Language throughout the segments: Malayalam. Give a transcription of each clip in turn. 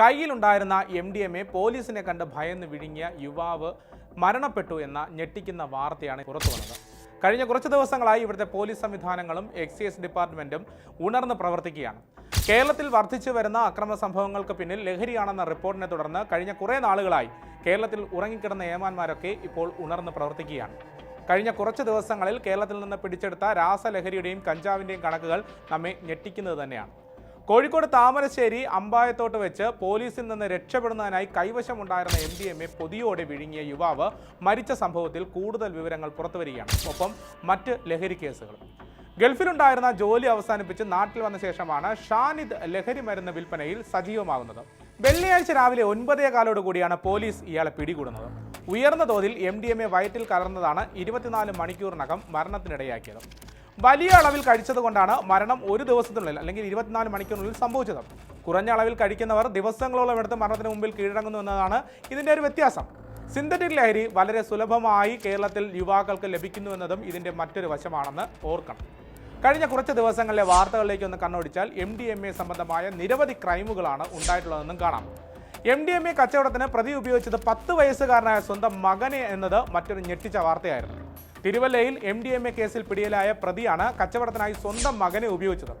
കയ്യിലുണ്ടായിരുന്ന എം ഡി എം എ പോലീസിനെ കണ്ട് ഭയന്ന് വിഴുങ്ങിയ യുവാവ് മരണപ്പെട്ടു എന്ന ഞെട്ടിക്കുന്ന വാർത്തയാണ് പുറത്തു വന്നത്. കഴിഞ്ഞ കുറച്ച് ദിവസങ്ങളായി ഇവിടുത്തെ പോലീസ് സംവിധാനങ്ങളും എക്സൈസ് ഡിപ്പാർട്ട്മെന്റും ഉണർന്ന് പ്രവർത്തിക്കുകയാണ്. കേരളത്തിൽ വർദ്ധിച്ചു വരുന്ന അക്രമ സംഭവങ്ങൾക്ക് പിന്നിൽ ലഹരിയാണെന്ന റിപ്പോർട്ടിനെ തുടർന്ന് കഴിഞ്ഞ കുറേ നാളുകളായി കേരളത്തിൽ ഉറങ്ങിക്കിടന്ന ഏമാന്മാരൊക്കെ ഇപ്പോൾ ഉണർന്ന് പ്രവർത്തിക്കുകയാണ്. കഴിഞ്ഞ കുറച്ച് ദിവസങ്ങളിൽ കേരളത്തിൽ നിന്ന് പിടിച്ചെടുത്ത രാസലഹരിയുടെയും കഞ്ചാവിന്റെയും കണക്കുകൾ നമ്മെ ഞെട്ടിക്കുന്നത് തന്നെയാണ്. കോഴിക്കോട് താമരശ്ശേരി അമ്പായത്തോട്ട് വെച്ച് പോലീസിൽ നിന്ന് രക്ഷപ്പെടുന്നതിനായി കൈവശമുണ്ടായിരുന്ന എം ഡി എം എ പൊതിയോടെ വിഴുങ്ങിയ യുവാവ് മരിച്ച സംഭവത്തിൽ കൂടുതൽ വിവരങ്ങൾ പുറത്തുവരികയാണ്. ഒപ്പം മറ്റ് ലഹരി കേസുകളും. ഗൾഫിലുണ്ടായിരുന്ന ജോലി അവസാനിപ്പിച്ച് നാട്ടിൽ വന്ന ശേഷമാണ് ഷാനിദ് ലഹരി മരുന്ന് വിൽപ്പനയിൽ സജീവമാകുന്നത്. വെള്ളിയാഴ്ച രാവിലെ ഒൻപതേ കാലോട് കൂടിയാണ് പോലീസ് ഇയാളെ പിടികൂടുന്നത്. ഉയർന്ന തോതിൽ എം ഡി എം എ വയറ്റിൽ കലർന്നതാണ് ഇരുപത്തിനാല് മണിക്കൂറിനകം മരണത്തിനിടയാക്കിയത്. വലിയ അളവിൽ കഴിച്ചത് കൊണ്ടാണ് മരണം ഒരു ദിവസത്തിനുള്ളിൽ അല്ലെങ്കിൽ ഇരുപത്തിനാല് മണിക്കൂറിനുള്ളിൽ സംഭവിച്ചത്. കുറഞ്ഞ അളവിൽ കഴിക്കുന്നവർ ദിവസങ്ങളോളം എടുത്ത് മരണത്തിന് മുമ്പിൽ കീഴടങ്ങുന്നു എന്നതാണ് ഇതിന്റെ ഒരു വ്യത്യാസം. സിന്തറ്റിക് ലഹരി വളരെ സുലഭമായി കേരളത്തിൽ യുവാക്കൾക്ക് ലഭിക്കുന്നു എന്നതും ഇതിന്റെ മറ്റൊരു വശമാണെന്ന് ഓർക്കണം. കഴിഞ്ഞ കുറച്ച് ദിവസങ്ങളിലെ വാർത്തകളിലേക്ക് ഒന്ന് കണ്ണോടിച്ചാൽ എം ഡി എം എ സംബന്ധമായ നിരവധി ക്രൈമുകളാണ് ഉണ്ടായിട്ടുള്ളതെന്നും കാണാം. എം ഡി എം എ കച്ചവടത്തിന് പ്രതി ഉപയോഗിച്ചത് പത്ത് വയസ്സുകാരനായ സ്വന്തം മകനെ എന്നത് മറ്റൊരു ഞെട്ടിച്ച വാർത്തയായിരുന്നു. തിരുവല്ലയിൽ എം ഡി എം എ കേസിൽ പിടിയിലായ പ്രതിയാണ് കച്ചവടത്തിനായി സ്വന്തം മകനെ ഉപയോഗിച്ചത്.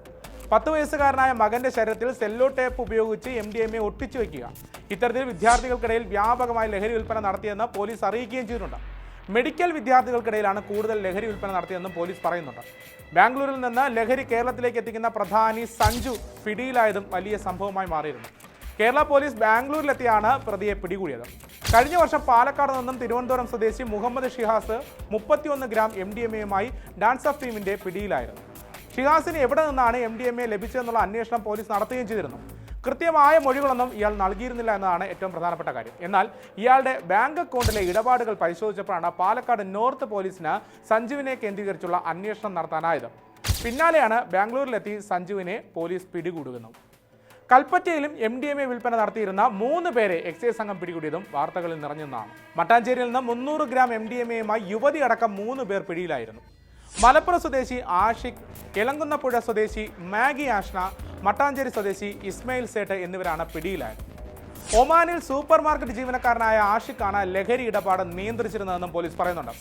പത്ത് വയസ്സുകാരനായ മകന്റെ ശരീരത്തിൽ സെല്ലോ ടേപ്പ് ഉപയോഗിച്ച് എം ഡി എം എ ഒട്ടിച്ചു വയ്ക്കുക ഇത്തരത്തിൽ വിദ്യാർത്ഥികൾക്കിടയിൽ വ്യാപകമായി ലഹരി വിൽപ്പന നടത്തിയെന്ന് പോലീസ് അറിയിക്കുകയും ചെയ്തിട്ടുണ്ട്. മെഡിക്കൽ വിദ്യാർത്ഥികൾക്കിടയിലാണ് കൂടുതൽ ലഹരി വിൽപ്പന നടത്തിയതെന്നും പോലീസ് പറയുന്നുണ്ട്. ബാംഗ്ലൂരിൽ നിന്ന് ലഹരി കേരളത്തിലേക്ക് എത്തിക്കുന്ന പ്രധാനി സഞ്ജു പിടിയിലായതും വലിയ സംഭവമായി മാറിയിരുന്നു. കേരള പോലീസ് ബാംഗ്ലൂരിലെത്തിയാണ് പ്രതിയെ പിടികൂടിയത്. കഴിഞ്ഞ വർഷം പാലക്കാട് നിന്നും തിരുവനന്തപുരം സ്വദേശി മുഹമ്മദ് ഷിഹാസ് മുപ്പത്തിയൊന്ന് ഗ്രാം എം ഡി എം എയുമായി ഡാൻസ് ഓഫ് ടീമിന്റെ പിടിയിലായിരുന്നു. ഷിഹാസിന് എവിടെ നിന്നാണ് എം ഡി എം എ ലഭിച്ചതെന്നുള്ള അന്വേഷണം പോലീസ് നടത്തുകയും ചെയ്തിരുന്നു. കൃത്യമായ മൊഴികളൊന്നും ഇയാൾ നൽകിയിരുന്നില്ല എന്നതാണ് ഏറ്റവും പ്രധാനപ്പെട്ട കാര്യം. എന്നാൽ ഇയാളുടെ ബാങ്ക് അക്കൗണ്ടിലെ ഇടപാടുകൾ പരിശോധിച്ചപ്പോഴാണ് പാലക്കാട് നോർത്ത് പോലീസിന് സഞ്ജുവിനെ കേന്ദ്രീകരിച്ചുള്ള അന്വേഷണം നടത്താനായത്. പിന്നാലെയാണ് ബാംഗ്ലൂരിലെത്തി സഞ്ജുവിനെ പോലീസ് പിടികൂടുന്നത്. കൽപ്പറ്റയിലും എം ഡി എം എ വിൽപ്പന നടത്തിയിരുന്ന മൂന്ന് പേരെ എക്സൈസ് സംഘം പിടികൂടിയതും വാർത്തകളിൽ നിറഞ്ഞെന്നാണ് മട്ടാഞ്ചേരിയിൽ നിന്ന് മുന്നൂറ് ഗ്രാം എം ഡി എം എയുമായി യുവതി അടക്കം മൂന്ന് പേർ പിടിയിലായിരുന്നു. മലപ്പുറം സ്വദേശി ആഷിഖ് കിളങ്കുന്നപ്പുഴ സ്വദേശി മാഗി ആഷ്ന മട്ടാഞ്ചേരി സ്വദേശി ഇസ്മയിൽ സേട്ട് എന്നിവരാണ് പിടിയിലായത്. ഒമാനിൽ സൂപ്പർ മാർക്കറ്റ് ജീവനക്കാരനായ ആഷിഖാണ് ലഹരി ഇടപാട് നിയന്ത്രിച്ചിരുന്നതെന്നും പോലീസ് പറയുന്നുണ്ട്.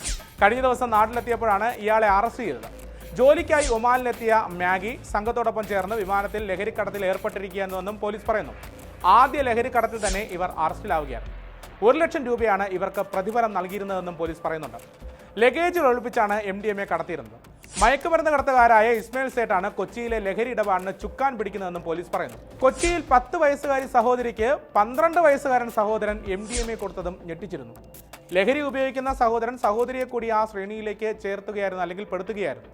കഴിഞ്ഞ ദിവസം നാട്ടിലെത്തിയപ്പോഴാണ് ഇയാളെ അറസ്റ്റ് ചെയ്തത്. ജോലിക്കായി ഒമാനിലെത്തിയ മാഗി സംഘത്തോടൊപ്പം ചേർന്ന് വിമാനത്തിൽ ലഹരിക്കടത്തിൽ ഏർപ്പെട്ടിരിക്കുകയെന്നും പോലീസ് പറയുന്നു. ആദ്യ ലഹരിക്കടത്തിൽ തന്നെ ഇവർ അറസ്റ്റിലാവുകയാണ്. ഒരു ലക്ഷം രൂപയാണ് ഇവർക്ക് പ്രതിഫലം നൽകിയിരുന്നതെന്നും പോലീസ് പറയുന്നുണ്ട്. ലഗേജിൽ ഒളിപ്പിച്ചാണ് എം ഡി എം എ കടത്തിയിരുന്നത്. മയക്കുമരുന്ന് കടത്തുകാരായ ഇസ്മയിൽ സേട്ടാണ് കൊച്ചിയിലെ ലഹരി ഇടപാടിന് ചുക്കാൻ പിടിക്കുന്നതെന്നും പോലീസ് പറയുന്നു. കൊച്ചിയിൽ പത്ത് വയസ്സുകാരി സഹോദരിക്ക് പന്ത്രണ്ട് വയസ്സുകാരൻ സഹോദരൻ എം ഡി എം എ കൊടുത്തതും ഞെട്ടിച്ചിരുന്നു. ലഹരി ഉപയോഗിക്കുന്ന സഹോദരൻ സഹോദരിയെ കൂടി ആ ശ്രേണിയിലേക്ക് ചേർത്തുകയായിരുന്നു അല്ലെങ്കിൽ പെടുത്തുകയായിരുന്നു.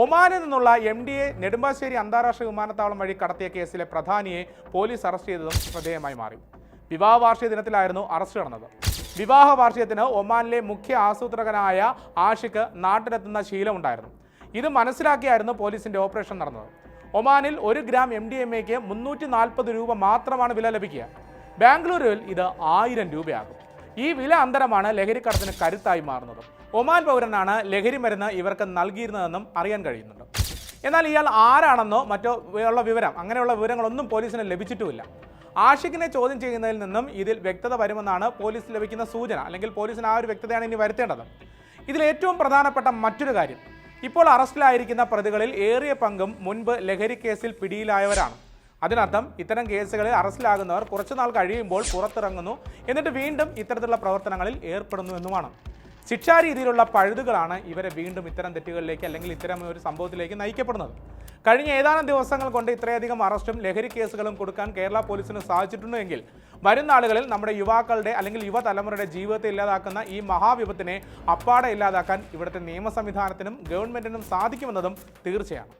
ഒമാനിൽ നിന്നുള്ള എം ഡി എ നെടുമ്പാശ്ശേരി അന്താരാഷ്ട്ര വിമാനത്താവളം വഴി കടത്തിയ കേസിലെ പ്രധാനിയെ പോലീസ് അറസ്റ്റ് ചെയ്തതും ശ്രദ്ധേയമായി മാറി. വിവാഹ വാർഷിക ദിനത്തിലായിരുന്നു അറസ്റ്റ് നടന്നത്. വിവാഹ വാർഷികത്തിന് ഒമാനിലെ മുഖ്യ ആസൂത്രകനായ ആഷിക്ക് നാട്ടിലെത്തുന്ന ശീലമുണ്ടായിരുന്നു ഇത് മനസ്സിലാക്കിയായിരുന്നു പോലീസിന്റെ ഓപ്പറേഷൻ നടന്നത്. ഒമാനിൽ ഒരു ഗ്രാം എം ഡി എം എക്ക് മുന്നൂറ്റി നാൽപ്പത് രൂപ മാത്രമാണ് വില ലഭിക്കുക. ബാംഗ്ലൂരിൽ ഇത് ആയിരം രൂപയാകും. ഈ വില അന്തരമാണ് ലഹരിക്കടത്തിന് കരുത്തായി മാറുന്നത്. ഒമാൻ പൗരനാണ് ലഹരി മരുന്ന് ഇവർക്ക് നൽകിയിരുന്നതെന്നും അറിയാൻ കഴിയുന്നുണ്ട്. എന്നാൽ ഇയാൾ ആരാണെന്നോ മറ്റോ ഉള്ള വിവരം അങ്ങനെയുള്ള വിവരങ്ങളൊന്നും പോലീസിന് ലഭിച്ചിട്ടുമില്ല. ആഷിഖിനെ ചോദ്യം ചെയ്യുന്നതിൽ നിന്നും ഇതിൽ വ്യക്തത വരുമെന്നാണ് പോലീസ് ലഭിക്കുന്ന സൂചന അല്ലെങ്കിൽ പോലീസിന് ആ ഒരു വ്യക്തതയാണ് ഇനി വരുത്തേണ്ടത്. ഇതിൽ ഏറ്റവും പ്രധാനപ്പെട്ട മറ്റൊരു കാര്യം ഇപ്പോൾ അറസ്റ്റിലായിരിക്കുന്ന പ്രതികളിൽ ഏറിയ പങ്കും മുൻപ് ലഹരി കേസിൽ പിടിയിലായവരാണ്. അതിനർത്ഥം ഇത്തരം കേസുകളിൽ അറസ്റ്റിലാകുന്നവർ കുറച്ചുനാൾ കഴിയുമ്പോൾ പുറത്തിറങ്ങുന്നു എന്നിട്ട് വീണ്ടും ഇത്തരത്തിലുള്ള പ്രവർത്തനങ്ങളിൽ ഏർപ്പെടുന്നു എന്നുമാണ്. ശിക്ഷാരീതിയിലുള്ള പഴുതുകളാണ് ഇവരെ വീണ്ടും ഇത്തരം തെറ്റുകളിലേക്ക് അല്ലെങ്കിൽ ഇത്തരം ഒരു സംഭവത്തിലേക്ക് നയിക്കപ്പെടുന്നത്. കഴിഞ്ഞ ഏതാനും ദിവസങ്ങൾ കൊണ്ട് ഇത്രയധികം അറസ്റ്റും ലഹരി കേസുകളും കൊടുക്കാൻ കേരള പോലീസിന് സാധിച്ചിട്ടുണ്ടെങ്കിൽ വരും നാളുകളിൽ നമ്മുടെ യുവാക്കളുടെ അല്ലെങ്കിൽ യുവതലമുറയുടെ ജീവിതത്തെ ഇല്ലാതാക്കുന്ന ഈ മഹാവിപത്തിനെ അപ്പാടെ ഇല്ലാതാക്കാൻ ഇവിടുത്തെ നിയമ സംവിധാനത്തിനും ഗവൺമെന്റിനും സാധിക്കുമെന്നതും തീർച്ചയാണ്.